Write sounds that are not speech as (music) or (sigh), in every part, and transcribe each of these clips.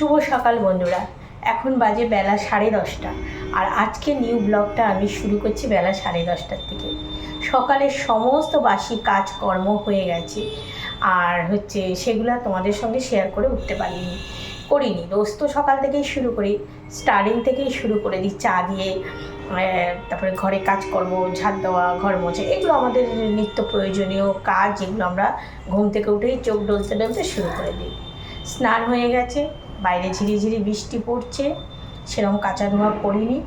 শুভ সকাল বন্ধুরা। এখন বাজে বেলা সাড়ে দশটা। আর আজকে নিউ ব্লগটা আমি শুরু করছি বেলা সাড়ে দশটার থেকে। সকালের সমস্ত বাসি কাজকর্ম হয়ে গেছে। আর হচ্ছে সেগুলো তোমাদের সঙ্গে শেয়ার করে উঠতে পারিনি। করিনি। রোজ তো সকাল থেকেই শুরু করি। স্টার্টিং থেকেই শুরু করে দিই চা দিয়ে। তারপরে ঘরে কাজকর্ম ঝাড় দেওয়া, ঘর মোছে এগুলো আমাদের নিত্য প্রয়োজনীয় কাজ, যেগুলো আমরা ঘুম থেকে উঠেই চোখ ডলতে ডলতে শুরু করে দিই। স্নান হয়ে গেছে। বাইরে ঝিরিঝিরি বৃষ্টি পড়ছে সেরকম কাঁচা ধোয়া করিনি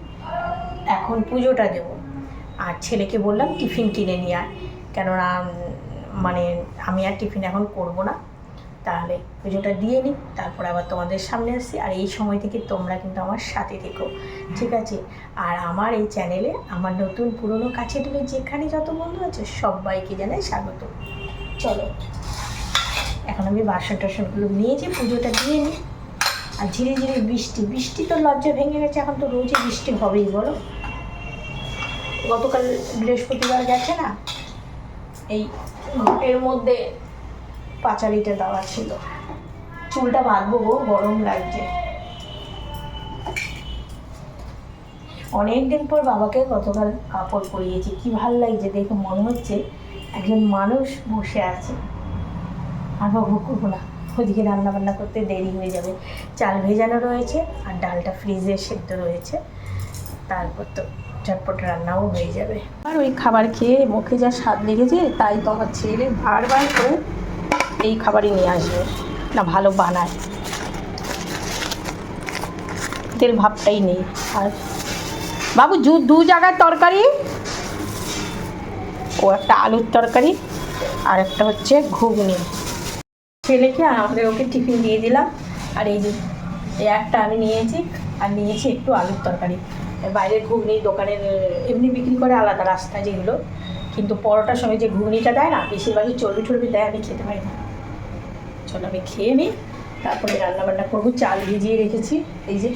এখন পুজোটা দেব। আর ছেলেকে বললাম, টিফিন কিনে নিয়ে আয়। কেননা মানে আমি আর টিফিন এখন করব না। তাহলে পুজোটা দিয়ে নিই, তারপর আবার তোমাদের সামনে আসছি আর এই সময় থেকে তোমরা কিন্তু আমার সাথে থেকো, ঠিক আছে? আর আমার এই চ্যানেলে, আমার নতুন পুরনো কাছে দূরে যেখানে যত বন্ধু আছে, সবাইকে জানাই স্বাগত। চলো। এখন আমি বাসন টাসনগুলো নিয়েছি পুজোটা দিয়ে নিই। আর ধীরে ধীরে বৃষ্টি বৃষ্টি তো লজ্জা ভেঙে গেছে, এখন তো রোজই বৃষ্টি হবেই, বলো। গতকাল বৃহস্পতিবার গেছে না? এই ঘটের মধ্যে পাঁচালিটা দেওয়া ছিল। চুলটা বাঁধবো গো, গরম লাগছে। অনেক দিন পর বাবাকে গতকাল কাপড় পরিয়েছি, কি ভালো লাগছে দেখে মনে হচ্ছে একজন মানুষ বসে আছে। আর বাবু করব না। ওদিকে রান্নাবান্না করতে দেরি হয়ে যাবে। চাল ভেজানো রয়েছে আর ডালটা ফ্রিজে সেদ্ধ রয়েছে। তারপর তো চটপট রান্নাও হয়ে যাবে। আর ওই খাবার খেয়ে মুখে যা স্বাদ লেগেছে, তাই তো ছেলে বারবার করে এই খাবারই নিয়ে আসবে। না, ভালো বানায়। তেল ভাবটাই নেই। আর বাবু, দু জায়গার তরকারি। ও একটা আলুর তরকারি আর একটা হচ্ছে ঘুগনি। ছেলেকে আর আমাদের ওকে টিফিন দিয়ে দিলাম। আর এই যে, এই একটা আমি নিয়েছি, আর নিয়েছি একটু আলুর তরকারি। বাইরের ঘুগনি দোকানের, এমনি বিক্রি করে আলাদা রাস্তায় যেগুলো। কিন্তু পরোটার সঙ্গে যে ঘুগনিটা দেয় না, বেশিরভাগই চর্বি টর্বি দেয়, আমি খেতে পারি না। চলো আমি খেয়ে নিই, তারপরে রান্না বান্না করব। চাল ভিজিয়ে রেখেছি, এই যে।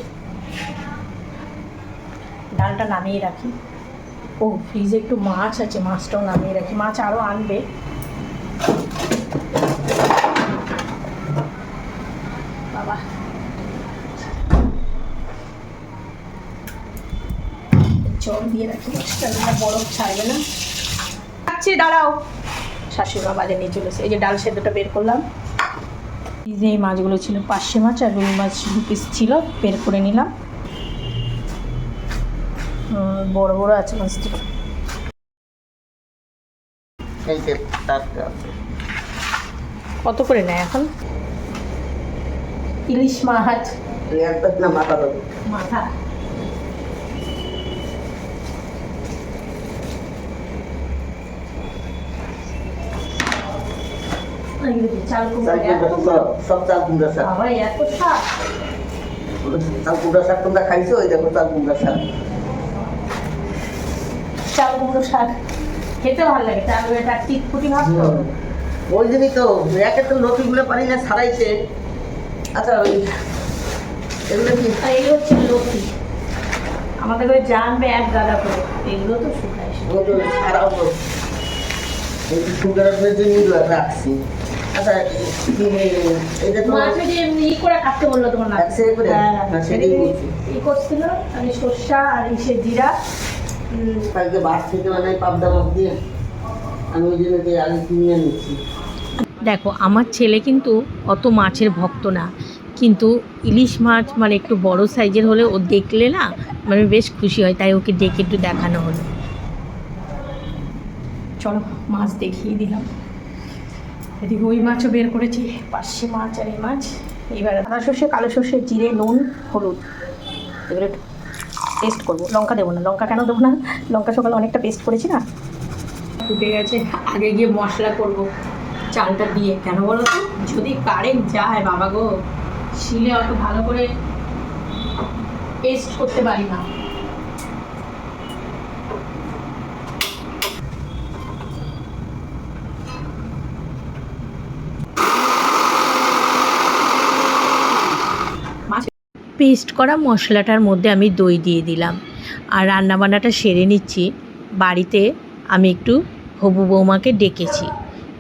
ডালটা নামিয়ে রাখি। ও, ফ্রিজে একটু মাছ আছে, মাছটাও নামিয়ে রাখি। মাছ আরও আনবে বাবা জল দিয়ে রাখি। মাছটা বরফ ছাড়বে না। আচ্ছি দাঁড়াও। শাশুড়ি মা বাজার নিয়ে চলেছে। এই যে ডাল সেদ্ধটা বের করলাম। যে এই মাছগুলো ছিল পার্শে মাছ আর রুই মাছ দু পিস ছিল বের করে নিলাম। বড় বড় আছে মাছটি কত করে নেয় এখন? ইলিশ মাছ মাথা মাথা? এগুলো চাল কুমড়ো চাল এত কুমড়া সব সব চাল কুমড়া শাক। বাবা এত শাক। চাল কুমড়া শাক তোমরা খাইছো? ওই দেখো চাল কুমড়া শাক। চাল কুমড়ো শাক। খেতে ভালো লাগে চাল এটা টিটফুটি ভাব তো। ওই জন্যই তো একে তো লতিগুলো পারি না ছাড়াইতে আচ্ছা ওই এগুলো কি? হচ্ছে লতি। আমাদের ঘরে জানবে এক গাদা করে। এগুলো তো শুকায় ওই ছাড়াও তো। এই সুগারের জন্য রাখছি। আচ্ছা এটা তো মাছ যে এমনি ই করে কাটতে বলল তোমার না এক করে? হ্যাঁ, সেটাই ই করছিল আমি সর্ষা আর ইসে জিরা। কালকে বাস থেকে মানে পাবদা মাছ দিয়ে। আমি ওই জন্য যে কিনে নিচ্ছি দেখো আমার ছেলে কিন্তু অত মাছের ভক্ত না। কিন্তু ইলিশ মাছ মানে একটু বড় সাইজের হলে ও দেখলে না মানে বেশ খুশি হয় তাই ওকে ডেকে একটু দেখানো হলো। চলো মাছ দেখিয়ে দিলাম। এদিকে ওই মাছও বের করেছি, পার্শে মাছ আর এই মাছ। এবার সাদা সর্ষে, কালো সর্ষে, জিরে, নুন, হলুদ। এগুলো একটু পেস্ট করব। লঙ্কা দেবো না, লঙ্কা কেন দেবো না? লঙ্কা সকালে অনেকটা পেস্ট করেছি না? ফুটে গেছে। আগে গিয়ে মশলা করব চালটা দিয়ে। কেন বলো তো? যদি কারেন্ট যায়, বাবা গো। শিলে অত ভালো করে পেস্ট করতে পারি না। পেস্ট করা মশলাটার মধ্যে আমি দই দিয়ে দিলাম। আর রান্নাবান্নাটা সেরে নিচ্ছি। বাড়িতে আমি একটু হবু বৌমাকে ডেকেছি।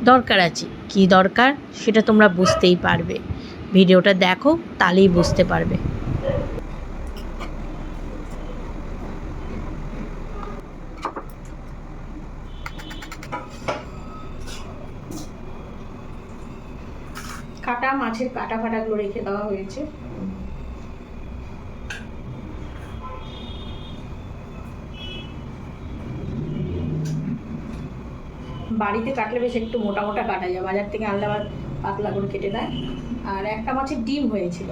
দরকার আছে। কি দরকার সেটা তোমরা বুঝতেই পারবে। ভিডিওটা দেখো, তাহলেই বুঝতে পারবে। কাটা মাছের কাটা ফাটাগুলো রেখে দেওয়া হয়েছে। বাড়িতে কাটলে বেশ একটু মোটা মোটা কাটা যায়। বাজার থেকে আনলে আবার পাতলা করে কেটে দেয় আর একটা মাছের ডিম হয়েছিল।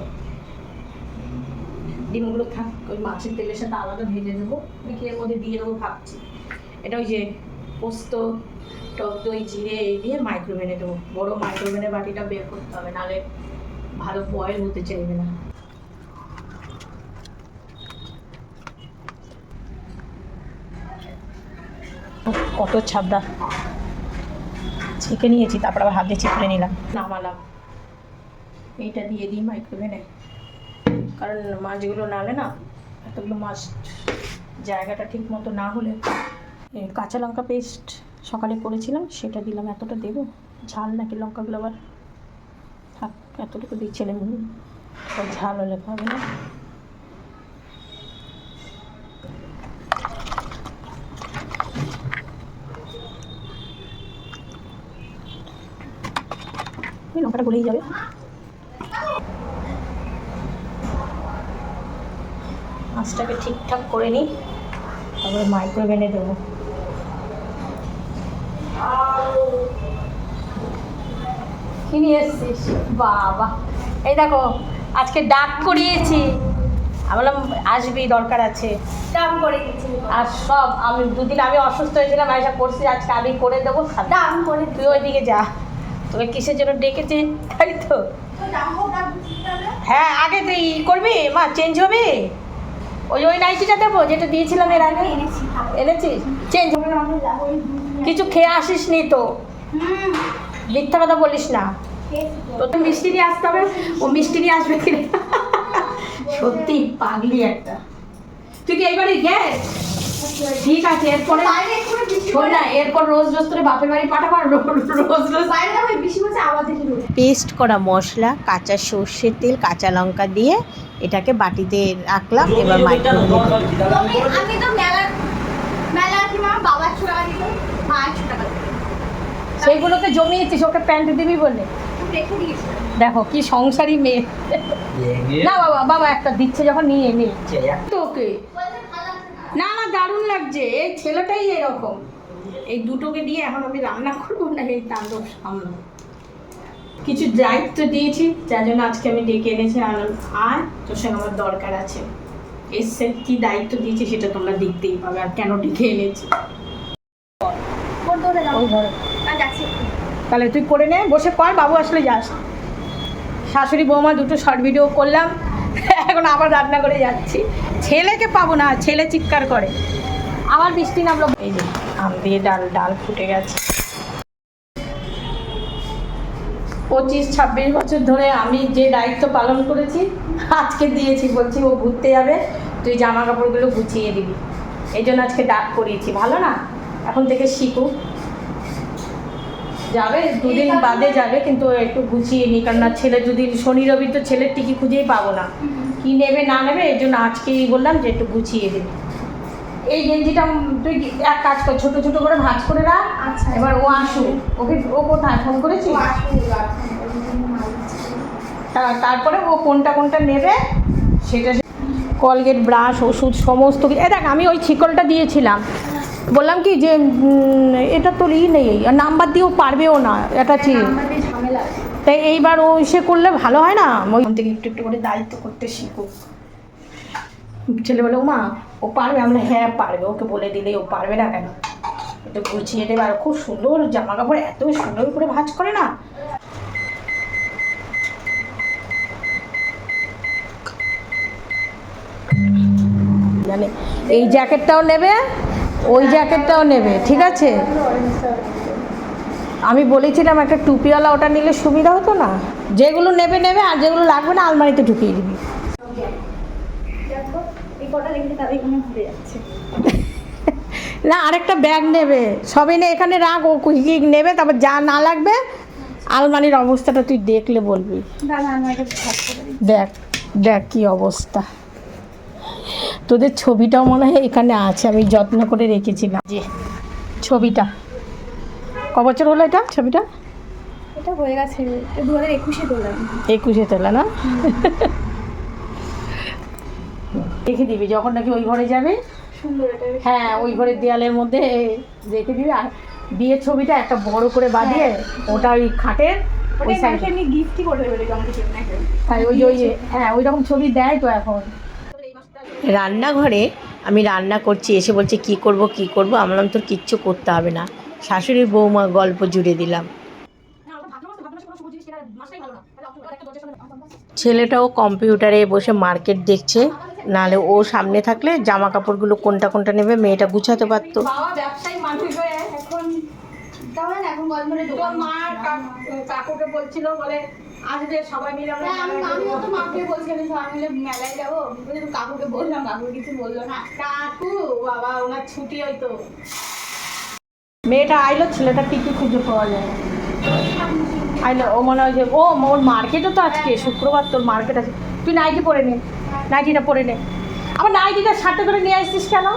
ডিমগুলো থাক, ওই মাছের তেলের সাথে আলাদা ভেজে দেবো। দেখি এর মধ্যে দিয়ে দেবো ভাবছি। এটা ওই যে পোস্ত, টক দই, জিরে, এই দিয়ে মাইক্রোওভেনে দেবো। বড় মাইক্রোওভেনের বাটিটা বের করতে হবে, নাহলে ভালো বয়েল হতে চাইবে না। কত ছাবদা ছেঁকে নিয়েছি, তারপর আবার হাত দিয়ে চিপড়ে নিলাম। নামালাম। এইটা দিয়ে দিই মাইক্রোওভেনে কারণ মাছগুলো নালে না, এতগুলো মাছ জায়গাটা ঠিক মতো না হলে কাঁচা লঙ্কা পেস্ট সকালে করেছিলাম, সেটা দিলাম, এতটা দেবো? ঝাল নাকি লঙ্কাগুলো আবার? থাক, এতটুকু দিই ছেলে ঝাল হলে খাবে না। লঙ্কাটা গলেই যাবে। মাছটাকে ঠিকঠাক করে নিই তারপরে মাইক্রোওভেনে দেবো। কি নিয়ে এসছিস? বাবা। এই দেখো আজকে ডাক করিয়েছি। আমি বললাম আসবি দরকার আছে। দাম করে দিচ্ছি আর সব আমি দুদিন আমি অসুস্থ হয়েছিলাম আয়সা করছি আজকে আমি করে দেবো। দাম করে তুই ওইদিকে যা। তোকে কিসের জন্য ডেকেছে তাই তো? হ্যাঁ আগে তুই করবি, মা চেঞ্জ হবে? ওই ওই নাইটিটা দেবো, যেটা দিয়েছিলাম এর আগে। এনেছি এনেছিস? চেঞ্জ হবে কিছু খেয়ে আসিস নি তো? মিথ্যা কথা বলিস না। তো। মিষ্টি নিয়ে আসতে হবে। ও মিষ্টি নিয়ে আসবে কিনা? সত্যি পাগলি একটা। তুই কি এইবারে গ্যাস ঠিক আছে এরপরে এরপর রোজ তোরে বাপের বাড়ি পাঠাবো পেস্ট করা মশলা কাঁচা সর্ষের তেল কাঁচা লঙ্কা দিয়ে এটাকে বাটিতে রাখলাম এবার মাইক্রোওয়েভে আমি আমি তো মেলার মেলার কি মা বাবা একশো টাকা দিল মা একশো টাকা দিল। সেইগুলোকে জমিয়েছিস ওকে প্যান্ট দিবি বলে? দেখো কি সংসারী মেয়ে। না বাবা বাবা একটা দিচ্ছে যখন নিয়ে নে। তো ওকে না না দারুণ লাগছে। এই ছেলেটাই এরকম। এই দুটোকে দিয়ে এখন আমি রান্না করব না এই তাণ্ডব সামলাবো কিছু দায়িত্ব দিয়েছি যার জন্য আজকে আমি ডেকে এনেছি আর আর তোর সঙ্গে আমার দরকার আছে। এসে কি দায়িত্ব দিয়েছি সেটা তোমরা দেখতেই পাবে আর কেন ডেকে এনেছি। তাহলে তুই করে নে বসে কর বাবু আসলে যাস। শাশুড়ি বৌমা দুটো শর্ট ভিডিও করলাম। (laughs) এখন আবার রান্না করে যাচ্ছি। ছেলেকে পাবো না, ছেলে চিৎকার করে। আবার বৃষ্টি নামলো। এই যে, আম দিয়ে ডাল ডাল ফুটে গেছে। পঁচিশ, ছাব্বিশ বছর ধরে আমি যে দায়িত্ব পালন করেছি, আজকে দিয়েছি, বলছি ও ঘুরতে যাবে, তুই জামা কাপড়গুলো গুছিয়ে দিবি। এই জন্য আজকে ডাক করিয়েছি, ভালো না? এখন থেকে শিখুক যাবে, দুদিন বাদে যাবে, কিন্তু একটু গুছিয়ে নি কারণ ছেলে যদি শনি, রবি তো ছেলের টিকি খুঁজেই পাবো না। কি নেবে না নেবে এই জন্য আজকেই বললাম যে একটু গুছিয়ে দেবে এই গেঞ্জিটা তুই এক কাজ কর ছোটো ছোটো করে ভাঁজ করে রাখ আচ্ছা। এবার ও আসুক ওকে ও কোথায় ফোন করেছি। তা- তারপরে ও কোনটা কোনটা নেবে সেটা কলগেট ব্রাশ ওষুধ সমস্ত কিছু এ দেখ আমি ওই শিকলটা দিয়েছিলাম বললাম কি যে এটা তোর ই নেই আর নাম্বার দিয়েও পারবেও না এটা ঠিক। তাই এইবার ও ইসে করলে ভালো হয় না? থেকে একটু একটু করে দায়িত্ব করতে শিখুক ছেলে বলে মা ও পারবে? আমরা হ্যাঁ পারবে। ওকে বলে দিলেই ও পারবে না কেন? একটু গুছিয়ে দেবে। আর খুব সুন্দর জামা কাপড় এত সুন্দর করে ভাঁজ করে না? জানে এই জ্যাকেটটাও নেবে, ওই জ্যাকেটটাও নেবে, ঠিক আছে? আমি বলেছিলাম একটা টুপিওয়ালা ওটা নিলে সুবিধা হতো না? যেগুলো নেবে নেবে আর যেগুলো লাগবে না আলমারিতে ঢুকিয়ে দিবি। (laughs) না আরেকটা ব্যাগ নেবে। সবই না এখানে রাখ ও কি নেবে তারপর যা না লাগবে আলমারির অবস্থাটা তুই দেখলে বলবি। দেখ দেখ কি অবস্থা। তোদের ছবিটাও মনে হয় এখানে আছে আমি যত্ন করে রেখেছিলাম। যে ছবিটা। ক বছর হলো এটা ছবিটা? এটা হয়ে গেছে দু হাজার একুশে তোলাম একুশে তোলা না? রেখে দিবি যখন নাকি ওই ঘরে যাবে। সুন্দর এটা বেশ। হ্যাঁ ওই ঘরের দেয়ালের মধ্যে রেখে দিবি। আর বিয়ের ছবিটা একটা বড় করে বাঁধিয়ে ওটা ওই খাটের ওই সাইডে এমনি গিফটই করে দেবে তাই ওই ওই যে হ্যাঁ ওই রকম ছবি দেয় তো এখন। রান্নাঘরে আমি রান্না করছি এসে বলছে কি করব কি করব? আমি বললাম তোর কিচ্ছু করতে হবে না। শাশুড়ির বৌমা গল্প জুড়ে দিলাম। ছেলেটাও কম্পিউটারে বসে মার্কেট দেখছে নাহলে ও সামনে থাকলে জামা কাপড়গুলো কোনটা কোনটা নেবে মেয়েটা গুছাতে পারতো। বাবা ব্যবসায়ী মানুষ হয়ে এখন তাহলে না এখন গল্পের দোকান মা কাকুকে বলছিল বলে আসবে সবাই মিলে আমরা আমিও তো মাকে বলছিলাম সবাই মিলে মেলায় যাব। কাকুকে বললাম কাকু কিছু বলল না। কাকু বাবা ওনার ছুটি হয়তো। মেয়েটা আইলো, ছেলেটা টিকি খুঁজে পাওয়া যায়। আইলো, ও মনে হয় যে, ও, ওর মার্কেটও তো আজকে, শুক্রবার তোর মার্কেট আছে। তুই নাইটি পরে নে নাইটিটা পরে নে। আবার নাইটিটা সাথে করে নিয়ে আসছিস কেন?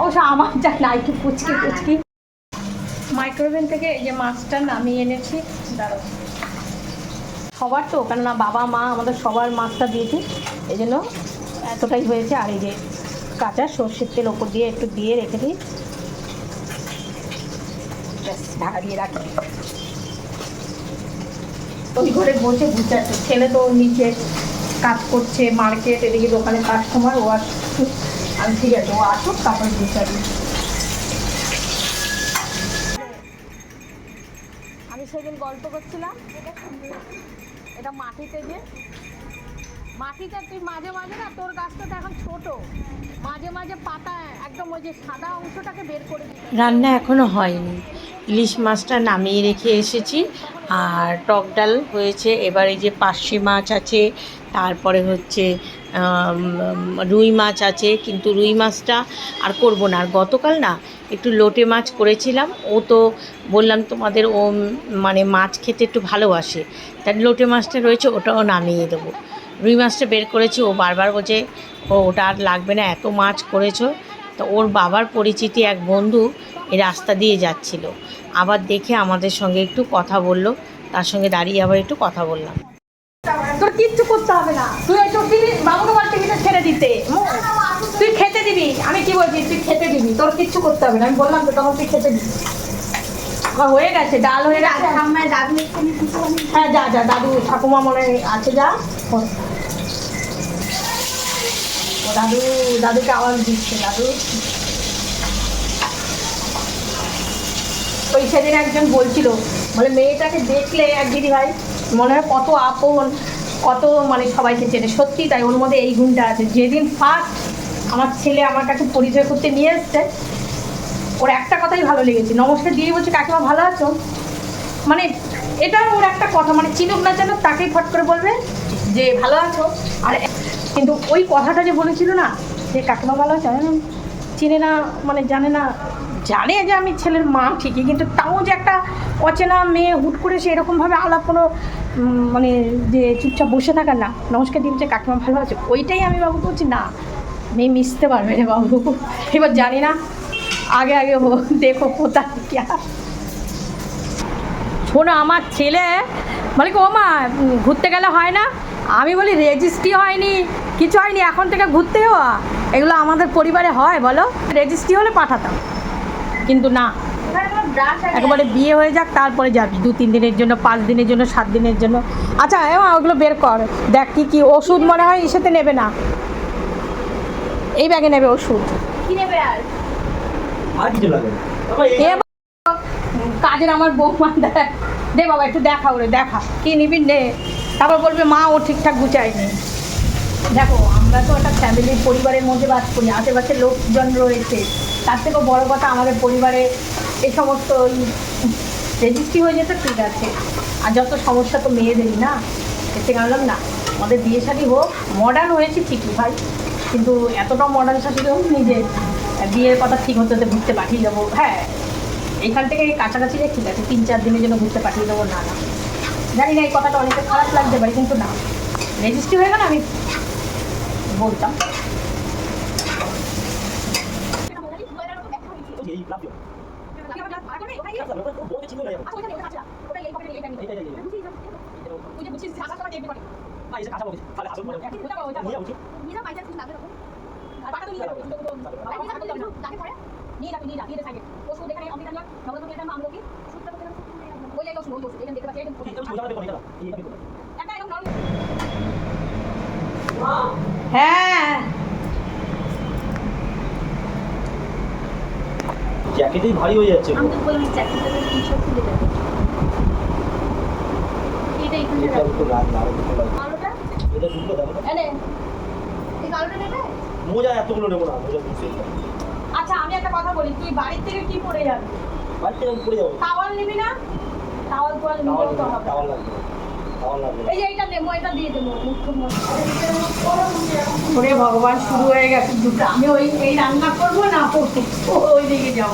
অবশ্য আমার যা নাইটি কুচকি কুচকি মাইক্রোওভেন থেকে এই যে মাছটা নামিয়ে এনেছি দাঁড়ো সবার তো, কেননা বাবা, মা আমাদের সবার মাছটা দিয়েছি। এই জন্য এতটাই হয়েছে। আর এই যে কাঁচা সর্ষের তেল ওপর দিয়ে একটু দিয়ে রেখে দিই। ঢাকা দিয়ে রাখি। ওই ঘরে বসে গুছাচ্ছে ছেলে তো নিচে কাজ করছে, মার্কেট, এদিকে দোকানে কাস্টমার ও আসুক। আমি ঠিক আছে, ও আসুক, তারপর গুছাবি আমি সেদিন গল্প করছিলাম, এটা মাটিতে যে, মাটিতে তুই মাঝে মাঝে না, তোর গাছটা তো এখন ছোট। রান্না এখনও হয়নি। ইলিশ মাছটা নামিয়ে রেখে এসেছি। আর টক ডাল হয়েছে, এবার এই যে পার্শে মাছ আছে, তারপরে হচ্ছে রুই মাছ আছে, কিন্তু রুই মাছটা আর করব না। আর গতকাল না একটু লোটে মাছ করেছিলাম, ও তো বললাম তোমাদের ও মানে মাছ খেতে একটু ভালোবাসে, তাই লোটে মাছটা রয়েছে, ওটাও নামিয়ে দেবো। রুই মাছটা বের করেছি ও বারবার বলছে ও ওটা আর লাগবে না এত মাছ করেছ। তো ওর বাবার পরিচিতি এক বন্ধু এই রাস্তা দিয়ে যাচ্ছিল। আবার দেখে আমাদের সঙ্গে একটু কথা বলল তার সঙ্গে দাঁড়িয়ে আবার একটু কথা বললাম। তোর কিচ্ছু করতে হবে না। তুই একটু বাবুকে বল টিভিটা ছেড়ে দিতে। তুই খেতে দিবি। আমি কি বলছি তুই খেতে দিবি। তোর কিচ্ছু করতে হবে না। আমি বললাম তো তখন তুই খেতে দিবি। হয়ে গেছে ডাল হয়ে গেছে। আমি- হ্যাঁ যা যা দাদু ঠাকুমা মনে হয় আছে যা। ও দাদু, দাদুকে আওয়াজ দিচ্ছে, দাদু। ওই সেদিন একজন বলছিল মানে মেয়েটাকে দেখলে এক দিদি ভাই মনে হয় কত আপন, কত মানে সবাইকে চেনে। সত্যি তাই, ওর মধ্যে এই গুণটা আছে। যেদিন ফার্স্ট আমার ছেলে আমার কাছে পরিচয় করতে নিয়ে এসছে, ওর একটা কথাই ভালো লেগেছে। নমস্কার দিয়ে বলছে, কাকিমা, ভালো আছো? মানে এটা ওর একটা কথা মানে চিনুক না যেন তাকেই ফট করে বলবে যে, ভালো আছো? আর কিন্তু ওই কথাটা যে বলেছিল না, যে কাকিমা ভালো আছে চিনে না মানে জানে না, জানে যে আমি ছেলের মা ঠিকই, কিন্তু তাও যে একটা অচেনা মেয়ে হুট করে সে এরকমভাবে আলাপ কোনো মানে যে চুপচাপ বসে থাকার না, নমস্কার দিন যে কাকিমা ভালো আছে, ওইটাই আমি বাবু বলছি, না, মেয়ে মিশতে পারবে রে বাবু, এবার জানি না, আগে আগে দেখো কোথায় কি শোনো, আমার ছেলে, বলে কি ও মা ঘুরতে গেলে হয় না? আমি বলি রেজিস্ট্রি হয়নি কিছু হয়নি এখন থেকে ঘুরতে যাওয়া। এগুলো আমাদের পরিবারে হয় বলো? রেজিস্ট্রি হলে পাঠাতাম। কিন্তু না একেবারে বিয়ে হয়ে যাক তারপরে যাবি। দু তিন দিনের জন্য পাঁচ দিনের জন্য সাত দিনের জন্য। আচ্ছা এমা ওগুলো বের কর। দেখ কি কি ওষুধ মনে হয় ইসেতে নেবে না। এই ব্যাগে নেবে ওষুধ। কি নেবে আর? কাজের আমার বৌমা দেখ। দে বাবা একটু দেখা ওরে দেখা। কি নিবি নে। তারপর বলবে, মা, ও ঠিকঠাক গুছায়নি। দেখো, আমরা তো একটা ফ্যামিলির পরিবারের মধ্যে বাস করি, আশেপাশে লোকজন রয়েছে। তার থেকেও বড় কথা, আমাদের পরিবারে এই সমস্ত ওই রেজিস্ট্রি হয়ে যেত, ঠিক আছে। আর যত সমস্যা তো মেয়েদেরই না? থেকে বললাম না, আমাদের বিয়ে শাড়ি হোক মডার্ন হয়েছে ঠিকই ভাই, কিন্তু এতটা মডার্ন শাদী হোক নিজে বিয়ের কথা ঠিক হতে হতে ঘুরতে পাঠিয়ে দেবো। হ্যাঁ এখান থেকে কাছাকাছি ঠিক আছে, তিন চার দিনের জন্য ঘুরতে পাঠিয়ে দেবো, না না। জানি না এই কথাটা অনেকটা খারাপ লাগতে পারে, কিন্তু না। রেজিস্ট্রি হয়ে গেলে আমি বলতাম এই লাভ বলতে ছিল না না এসে কাঁচা বলছি তাহলে আসল মানে নিয়ে উঠি এটা বোঝা দেবো এটা এই হ্যাঁ। জ্যাকেটেই ভারী হয়ে যাচ্ছে আমি তো বললাম চাকরিটা কি সব খুলে যাবে এটা এখানে রাখো। তো রাত বারো আলোটা? এটা দুটো দেখো এনে। এই আলোটা নেবে? মোজা এতগুলো নেব না মোজা আচ্ছা আমি একটা কথা বলি তুই বাড়ির থেকে কি পরে যাবি? বাড়িতে আমি পড়ে যাব। টাওয়াল নিবি না? টাওয়াল পরে টাওয়াল নিতেও তো হবে। টাওয়াল লাগবে এই যে এইটা নেব এটা দিয়ে দেবো ওরে ভগবান শুরু হয়ে গেছে দুটো। আমি ওই এই রান্না করব না ও ওই দিকে যাব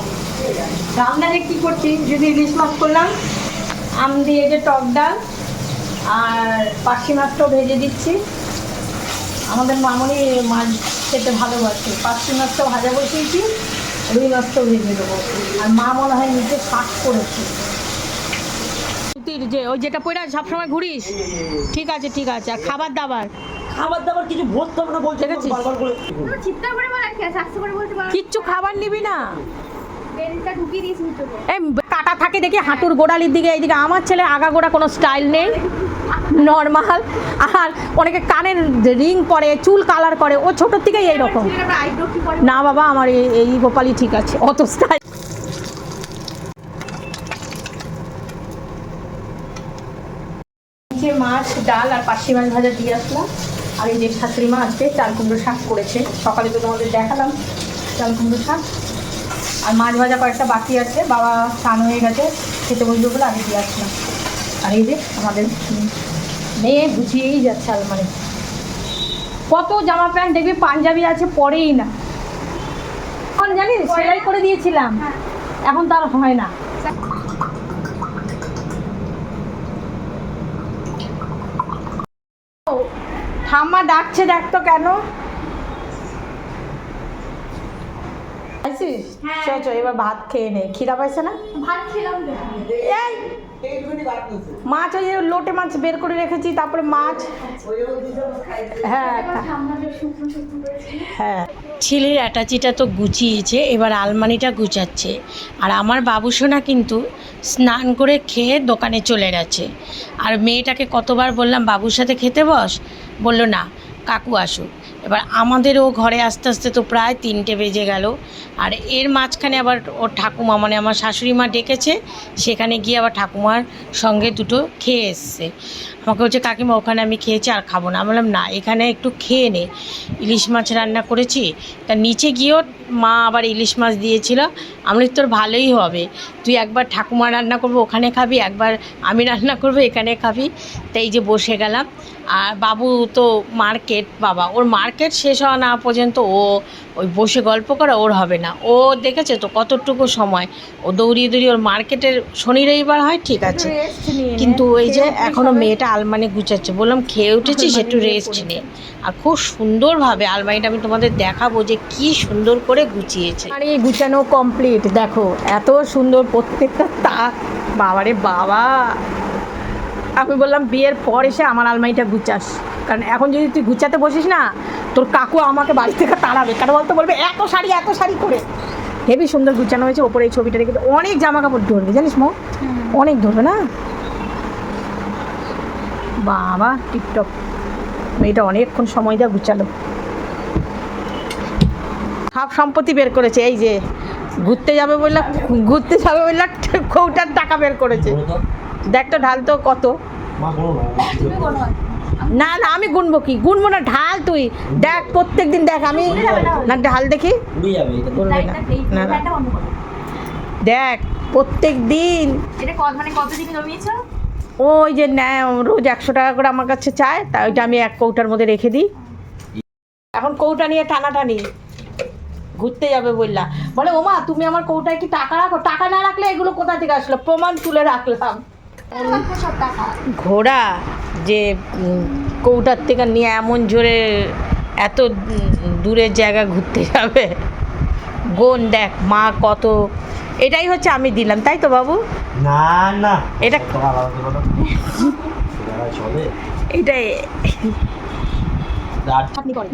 রান্না যে কী করছি যদি ইলিশ মাছ করলাম আম দিয়ে যে টক ডাল আর পার্শি মাছটাও ভেজে দিচ্ছি। আমাদের মামনি মাছ খেতে ভালোবাসে। পার্শি মাছটা ভাজা বসিয়েছি রুই মাছটাও ভেজে দেবো। আর মা মনে হয় নিচে শাক করেছে। যে ওই যেটা পড়ে সবসময় ঘুরিস? ঠিক আছে ঠিক আছে। আর খাবার দাবার? খাবার দাবার কিছু ভরতে হবে না বলছে? বারবার করে। চিৎকার করে বলার কি আছে? করে বলতে পারো কিচ্ছু খাবার নিবি না। বেলটা ঢুকিয়ে দিয়েছি এই কাটা থাকে দেখি হাঁটুর গোড়ালির দিকে এইদিকে। আমার ছেলে আগা গোড়া কোনো স্টাইল নেই। নর্মাল। আর অনেকে কানের রিং পরে চুল কালার করে ও ছোটোর থেকেই এইরকম। না বাবা আমার এই- এই গোপালই ঠিক আছে। অত স্টাইল নিচে মাছ ডাল আর পার্শি মাছ ভাজা দিয়ে আসলাম। আর এই যে শাশুড়ি মা আজকে চাল কুমড়ো শাক করেছে। সকালে তো তোমাদের দেখালাম চাল কুমড়ো শাক। আর মাছ ভাজা কয়েকটা বাকি আছে বাবা স্নান হয়ে গেছে খেতে বসবে বলে আগে দিয়ে আসলাম। আর এই যে আমাদের মেয়ে বুঝিয়েই যাচ্ছে আলমারি। কত জামা প্যান্ট দেখবি পাঞ্জাবি আছে পরেই না। এখন জানিস সেলাই করে দিয়েছিলাম। এখন তার হয় না ও, ঠাম্মা ডাকছে দেখ তো কেন। আইসিস হ্যাঁ। চ চ এবার ভাত খেয়ে নে। খিদা পাইছে না? ভাত খেলাম এই! মাছ ওই লোটে মাছ বের করে রেখেছি তারপরে মাছ। হ্যাঁ ঠাম্মাকে শুকনো শুকনো করেছি হ্যাঁ। ছেলের অ্যাটাচিটা তো গুছিয়েছে এবার আলমারিটা গুছাচ্ছে। আর আমার বাবুসোনা কিন্তু স্নান করে খেয়ে দোকানে চলে গেছে। আর মেয়েটাকে কতবার বললাম বাবুর সাথে খেতে বস? বলল না। কাকু আসুক। এবার আমাদেরও ঘরে আস্তে আস্তে তো প্রায় তিনটে বেজে গেল। আর এর মাঝখানে আবার ওর ঠাকুমা মানে আমার শাশুড়ি মা ডেকেছে, সেখানে গিয়ে আবার ঠাকুমার সঙ্গে দুটো খেয়ে এসছে। আমাকে বলছে, কাকিমা, ওখানে আমি খেয়েছি, আর খাব না। আমি বললাম, না, এখানে একটু খেয়ে নে। ইলিশ মাছ রান্না করেছি। তা নিচে গিয়েও মা আবার ইলিশ মাছ দিয়েছিল। আমি তোর ভালোই হবে। তুই একবার ঠাকুমা রান্না করব, ওখানে খাবি, একবার আমি রান্না করব, এখানে খাবি। তাই যে বসে গেলাম। আর বাবু তো মার্কেট বাবা, ওর মার্কেট শেষ হওয়া না পর্যন্ত ও ওই বসে গল্প করা ওর হবে না। ও দেখেছে তো কতটুকু সময়। ও দৌড়িয়ে দৌড়িয়ে ওর মার্কেটের শনি রবিবার হয় ঠিক আছে। কিন্তু ওই যে এখনও মেয়েটা আলমারি গুছাচ্ছে। বললাম খেয়ে উঠেছিস? একটু রেস্ট নে। আর খুব সুন্দরভাবে আলমারিটা আমি তোমাদের দেখাবো যে কি সুন্দর করে গুছিয়েছে। আরে গুছানো কমপ্লিট দেখো এত সুন্দর প্রত্যেকটা তাক। বাবারে বাবা। আমি বললাম বিয়ের পর এসে আমার আলমারিটা গুছাস। কারণ এখন যদি তুই গুছাতে বসিস না তোর কাকু আমাকে বাড়ি থেকে তাড়াবে। কারণ বলতে? বলবে এত শাড়ি এত শাড়ি করে। হেবি সুন্দর গুছানো হয়েছে ওপরে এই ছবিটা রেখে। অনেক জামা কাপড় ধরবে জানিস মো? অনেক ধরবে না? বাবা টিকটক মেয়েটা অনেকক্ষণ সময় দেওয়া গুছালো সব সম্পত্তি বের করেছে এই যে ঘুরতে যাবে বললে ঘুরতে যাবে বললে কৌটার টাকা বের করেছে। বলো তো। দেখ তো ঢাল তো কত। মা বলো। না না আমি গুনবো কি? গুনবো না ঢাল তুই। দেখ প্রত্যেক দিন দেখ আমি না। ঢাল দেখি। না। দেখ প্রত্যেক দিন মানে ওই যে নেয় রোজ একশো টাকা করে আমার কাছে চায় তা ওইটা আমি এক কৌটার মধ্যে রেখে দিই। এখন কৌটা নিয়ে টানাটানি। ঘুরতে যাবে বললা। বলে ওমা তুমি আমার কৌটায় কি টাকা রাখো? টাকা না রাখলে এগুলো কোথা থেকে আসলো? প্রমাণ তুলে রাখলাম। ঘোড়া যে কৌটার থেকে নিয়ে এমন জোরে এত দূরের জায়গা ঘুরতে যাবে। গোন দেখ মা কত এটাই হচ্ছে আমি দিলাম তাই তো বাবু? না না। এটা- তোমার (laughs)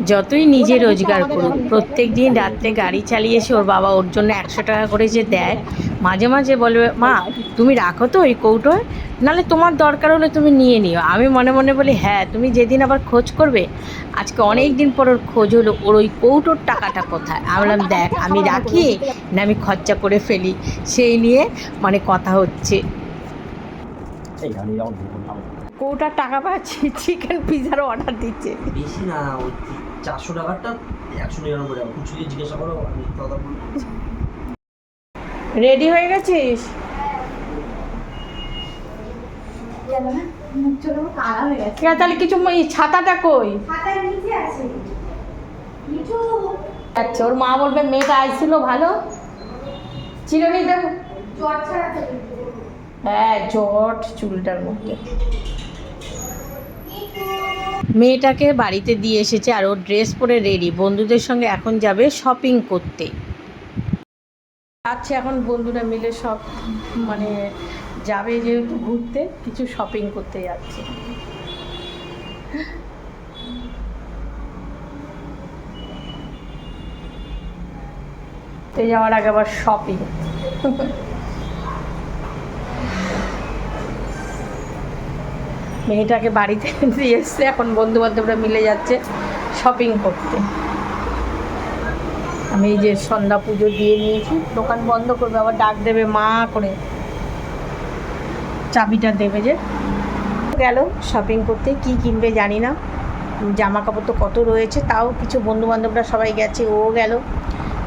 যতই নিজে রোজগার করুক প্রত্যেক দিন রাত্রে গাড়ি চালিয়ে এসে ওর বাবা ওর জন্য একশো টাকা করে যে দেয় মাঝে মাঝে বলবে মা তুমি রাখো তো ওই কৌটোয় নাহলে তোমার দরকার হলে তুমি নিয়ে নিও। আমি মনে মনে বলি হ্যাঁ তুমি যেদিন আবার খোঁজ করবে আজকে অনেক দিন পর ওর খোঁজ হলো ওর ওই কৌটোর টাকাটা কোথায়? আমি বললাম দেখ আমি রাখি না আমি খরচা করে ফেলি। সেই নিয়ে মানে কথা হচ্ছে। কৌটার টাকা পাচ্ছি চিকেন পিজারও অর্ডার দিচ্ছে। বেশি না ওই চারশো টাকাটা একশো নিরানব্বই টাকা। কুচুকে জিজ্ঞাসা করো আমি কথা বলব রেডি হয়ে গেছিস? হয়ে তাহলে কিছু এই ছাতাটা কই? খাতায় নিচে আছে। কিছু আচ্ছা ওর মা বলবে মেয়েটা আইছিল ভালো? চিরুনি দেব। হ্যাঁ জট চুলটার মধ্যে। মেয়েটাকে বাড়িতে দিয়ে এসেছে আর ওর ড্রেস পরে রেডি বন্ধুদের সঙ্গে এখন যাবে শপিং করতে। আচ্ছা এখন বন্ধুরা মিলে সব মানে যাবে যেহেতু ঘুরতে, কিছু শপিং করতে যাচ্ছে। যাওয়ার আগে আবার শপিং মেয়েটাকে বাড়িতে (laughs) দিয়ে এসছে। এখন বন্ধু বান্ধবরা মিলে যাচ্ছে শপিং করতে। আমি এই যে সন্ধ্যা পুজো দিয়ে নিয়েছি। দোকান বন্ধ করবে, আবার ডাক দেবে মা করে। চাবিটা দেবে যে। গেল শপিং করতে, কি কিনবে জানি না। জামা কাপড় তো কত রয়েছে, তাও কিছু বন্ধু বান্ধবরা সবাই গেছে, ও গেল।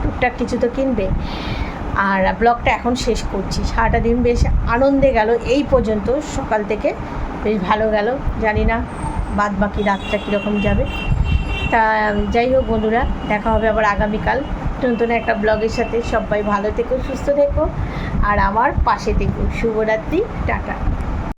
টুকটাক কিছু তো কিনবে। আর ব্লগটা এখন শেষ করছি। সারাটা দিন বেশ আনন্দে গেল। এই পর্যন্ত সকাল থেকে বেশ ভালো গেল, জানি না বাদ বাকি রাতটা কীরকম যাবে। তা যাই হোক বন্ধুরা, দেখা হবে আবার আগামীকাল। নতুন একটা ব্লগের সাথে সবাই ভালো থেকো, সুস্থ থেকো, আর আমার পাশে থেকো। শুভরাত্রি, টাটা।